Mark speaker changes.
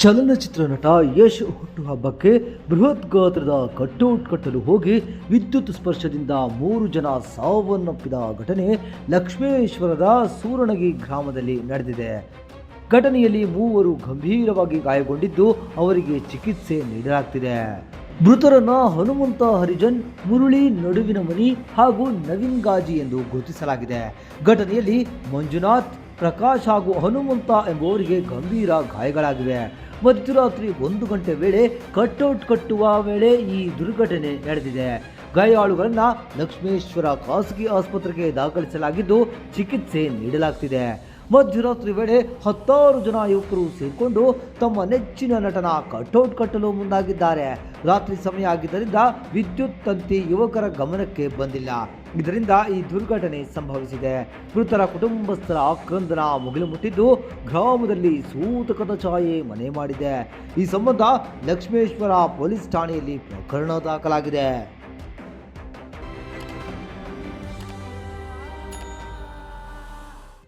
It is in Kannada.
Speaker 1: ಚಲನಚಿತ್ರ ನಟ ಯಶ್ ಹುಟ್ಟುಹಬ್ಬಕ್ಕೆ ಬೃಹತ್ ಗಾತ್ರದ ಕಟ್ಟೌಟ್ ಕಟ್ಟಲು ಹೋಗಿ ವಿದ್ಯುತ್ ಸ್ಪರ್ಶದಿಂದ ಮೂರು ಜನ ಸಾವನ್ನಪ್ಪಿದ ಘಟನೆ ಲಕ್ಷ್ಮೇಶ್ವರದ ಸೂರಣಗಿ ಗ್ರಾಮದಲ್ಲಿ ನಡೆದಿದೆ. ಘಟನೆಯಲ್ಲಿ ಮೂವರು ಗಂಭೀರವಾಗಿ ಗಾಯಗೊಂಡಿದ್ದು ಅವರಿಗೆ ಚಿಕಿತ್ಸೆ ನೀಡಲಾಗ್ತಿದೆ. ಮೃತರನ್ನ ಹನುಮಂತ ಹರಿಜನ್, ಮುರುಳಿ ನಡುವಿನ ಮನಿ ಹಾಗೂ ನವೀನ್ ಗಾಜಿ ಎಂದು ಗುರುತಿಸಲಾಗಿದೆ. ಘಟನೆಯಲ್ಲಿ ಮಂಜುನಾಥ್ ಪ್ರಕಾಶ್ ಹಾಗೂ ಹನುಮಂತ ಎಂಬುವರಿಗೆ ಗಂಭೀರ ಗಾಯಗಳಾಗಿವೆ. ಮಧ್ಯರಾತ್ರಿ ಒಂದು ಗಂಟೆ ವೇಳೆ ಕಟ್ಔಟ್ ಕಟ್ಟುವ ವೇಳೆ ಈ ದುರ್ಘಟನೆ ನಡೆದಿದೆ. ಗಾಯಾಳುಗಳನ್ನು ಲಕ್ಷ್ಮೇಶ್ವರ ಖಾಸಗಿ ಆಸ್ಪತ್ರೆಗೆ ದಾಖಲಿಸಲಾಗಿದ್ದು ಚಿಕಿತ್ಸೆ ನೀಡಲಾಗ್ತಿದೆ. ಮಧ್ಯರಾತ್ರಿ ವೇಳೆ ಹತ್ತಾರು ಜನ ಯುವಕರು ಸೇರಿಕೊಂಡು ತಮ್ಮ ನೆಚ್ಚಿನ ನಟನ ಕಟೌಟ್ ಕಟ್ಟಲು ಮುಂದಾಗಿದ್ದಾರೆ. ರಾತ್ರಿ ಸಮಯ ಆಗಿದ್ದರಿಂದ ವಿದ್ಯುತ್ ತಂತಿ ಯುವಕರ ಗಮನಕ್ಕೆ ಬಂದಿಲ್ಲ. ಇದರಿಂದ ಈ ದುರ್ಘಟನೆ ಸಂಭವಿಸಿದೆ. ಮೃತರ ಕುಟುಂಬಸ್ಥರ ಆಕ್ರಂದನ ಮುಗಿಲು ಮುಟ್ಟಿದ್ದು ಗ್ರಾಮದಲ್ಲಿ ಸೂತಕದ ಛಾಯೆ ಮನೆ ಮಾಡಿದೆ. ಈ ಸಂಬಂಧ ಲಕ್ಷ್ಮೇಶ್ವರ ಪೊಲೀಸ್ ಠಾಣೆಯಲ್ಲಿ ಪ್ರಕರಣ ದಾಖಲಾಗಿದೆ.